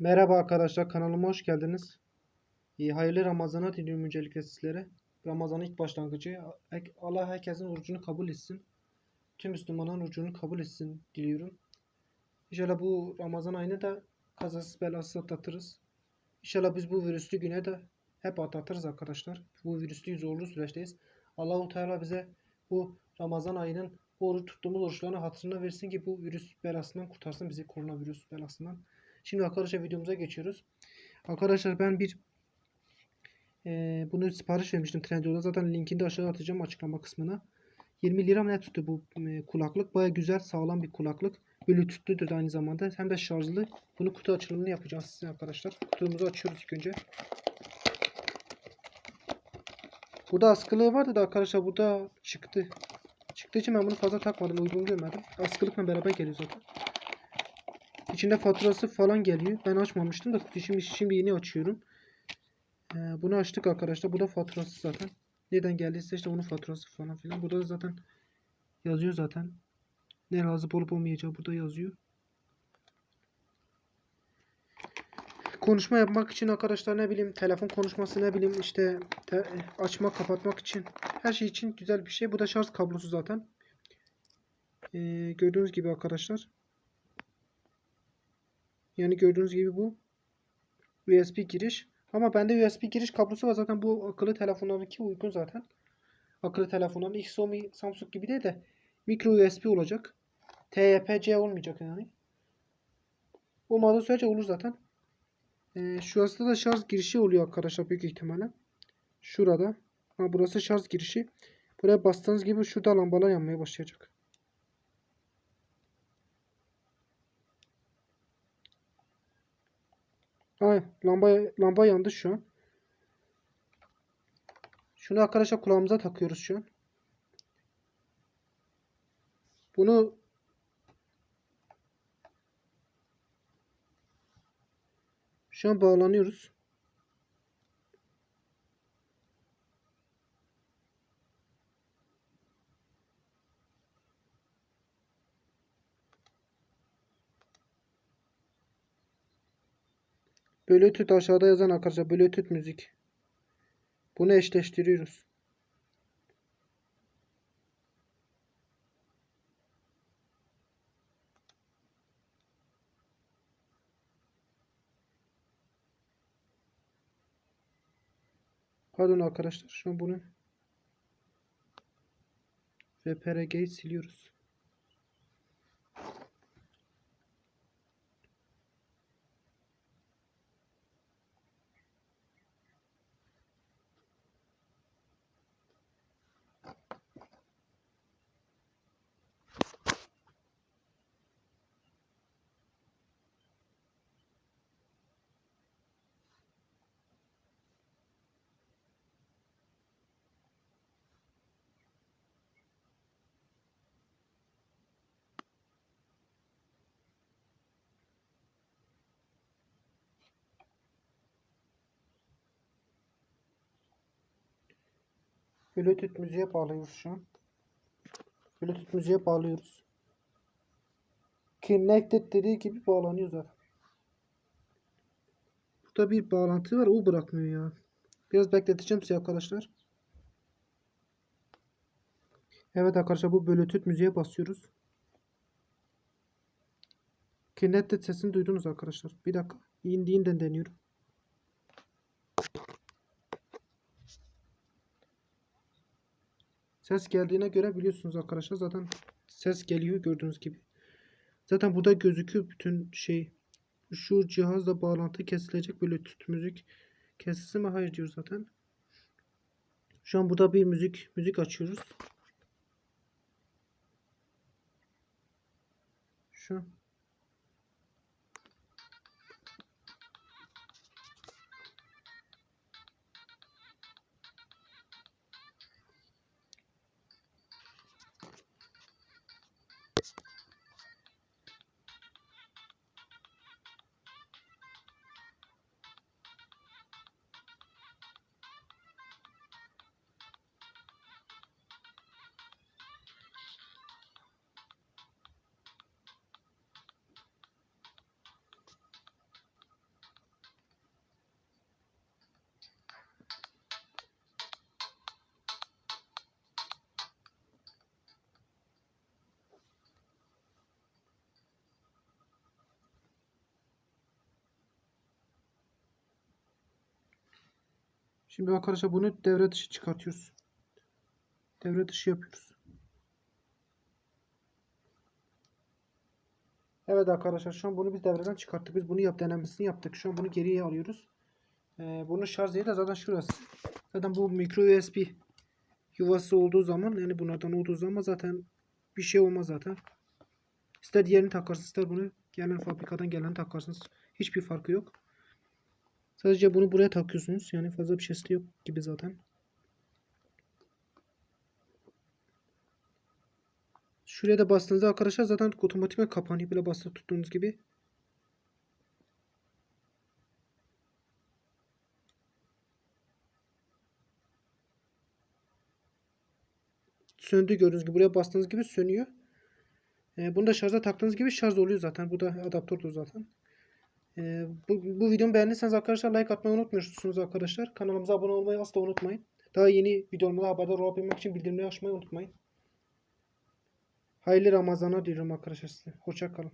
Merhaba arkadaşlar kanalıma hoş geldiniz. İyi, hayırlı Ramazan'a diliyorum öncelikle sizlere. Ramazan'ın ilk başlangıcı. Allah herkesin orucunu kabul etsin. Tüm Müslümanların orucunu kabul etsin diliyorum. İnşallah bu Ramazan ayını da kazasız belasız atlatırız. İnşallah biz bu virüslü güne de hep atlatırız arkadaşlar. Bu virüslü zorlu süreçteyiz. Allahu Teala bize bu Ramazan ayının bu oruç tuttuğumuz oruçlarını hatırına versin ki bu virüs belasından kurtarsın bizi koronavirüs belasından. Şimdi arkadaşlar videomuza geçiyoruz. Arkadaşlar ben bir e, bunu sipariş vermiştim Trendyol'da. Zaten linkini de aşağı atacağım açıklama kısmına. 20 lira ne tuttu bu e, kulaklık. Baya güzel sağlam bir kulaklık. Bluetooth'ludur da aynı zamanda. Hem de şarjlı. Bunu kutu açılımını yapacağız size arkadaşlar. Kutumuzu açıyoruz ilk önce. Burada askılığı vardı da arkadaşlar burada çıktı. Çıktığı için ben bunu fazla takmadım. Uygun görmedim. Askılıkla beraber geliyor zaten. İçinde faturası falan geliyor. Ben açmamıştım da şimdi, şimdi yeni açıyorum. Ee, bunu açtık arkadaşlar. Bu da faturası zaten. Neden geldiyse işte onun faturası falan filan. Burada da zaten yazıyor zaten. Ne lazım olup olmayacağı burada yazıyor. Konuşma yapmak için arkadaşlar ne bileyim telefon konuşması ne bileyim işte te, açmak kapatmak için her şey için güzel bir şey. Bu da şarj kablosu zaten. Ee, gördüğünüz gibi arkadaşlar. Yani gördüğünüz gibi bu USB giriş. Ama bende USB giriş kablosu var zaten bu akıllı telefonlarınki uygun zaten. Akıllı telefonların Xiaomi, Samsung gibi değil de micro USB olacak. TYP-C olmayacak yani. Olmadığı sürece olur zaten. Ee, şurası da şarj girişi oluyor arkadaşlar büyük ihtimalle. Şurada. Ha, burası şarj girişi. Buraya bastığınız gibi şurada lambalar yanmaya başlayacak. Ay lamba lamba yandı şu an. Şunu arkadaşlar kulağımıza takıyoruz şu an. Bunu şu an bağlanıyoruz. Bluetooth aşağıda yazan arkadaşlar Bluetooth müzik. Bunu eşleştiriyoruz. Pardon arkadaşlar şu an bunu VPRG'yi siliyoruz. Bluetooth müziğe bağlıyoruz şu an. Bluetooth müziğe bağlıyoruz. Connected dediği gibi bağlanıyor zaten. Burada bir bağlantı var. O bırakmıyor ya. Biraz bekleteceğim size arkadaşlar. Evet arkadaşlar bu Bluetooth müziğe basıyoruz. Connected sesini duydunuz arkadaşlar. Bir dakika. İndiğinden deniyorum. Ses geldiğine göre biliyorsunuz arkadaşlar zaten ses geliyor gördüğünüz gibi. Zaten burada gözüküyor bütün şey. Şu cihazla bağlantı kesilecek Bluetooth müzik kesilsi mi? Hayır diyor zaten. Şu an burada bir müzik müzik açıyoruz. Şu Şimdi arkadaşlar bunu devre dışı çıkartıyoruz. Devre dışı yapıyoruz. Evet arkadaşlar şu an bunu biz devreden çıkarttık. Biz bunu yap denemesini yaptık. Şu an bunu geriye alıyoruz. Ee, bunun şarj yeri zaten şurası. Zaten bu micro USB yuvası olduğu zaman yani bunlardan olduğu zaman zaten bir şey olmaz zaten. İster diğerini takarsınız ister bunu gelen fabrikadan gelen takarsınız. Hiçbir farkı yok. Sadece bunu buraya takıyorsunuz. Yani fazla bir şeysi yok gibi zaten. Şuraya da bastığınızda arkadaşlar zaten otomatikman kapanıyor. Böyle basılı tuttuğunuz gibi. Söndü gördüğünüz gibi. Buraya bastığınız gibi sönüyor. Ee, bunu da şarja taktığınız gibi şarj oluyor zaten. Bu da adaptördür zaten. Ee, bu, bu videomu beğendiyseniz arkadaşlar like atmayı unutmuyorsunuz arkadaşlar. Kanalımıza abone olmayı asla unutmayın. Daha yeni videolarımda haberdar olabilmek için bildirimleri açmayı unutmayın. Hayırlı Ramazanlar diliyorum arkadaşlar size. Hoşça kalın.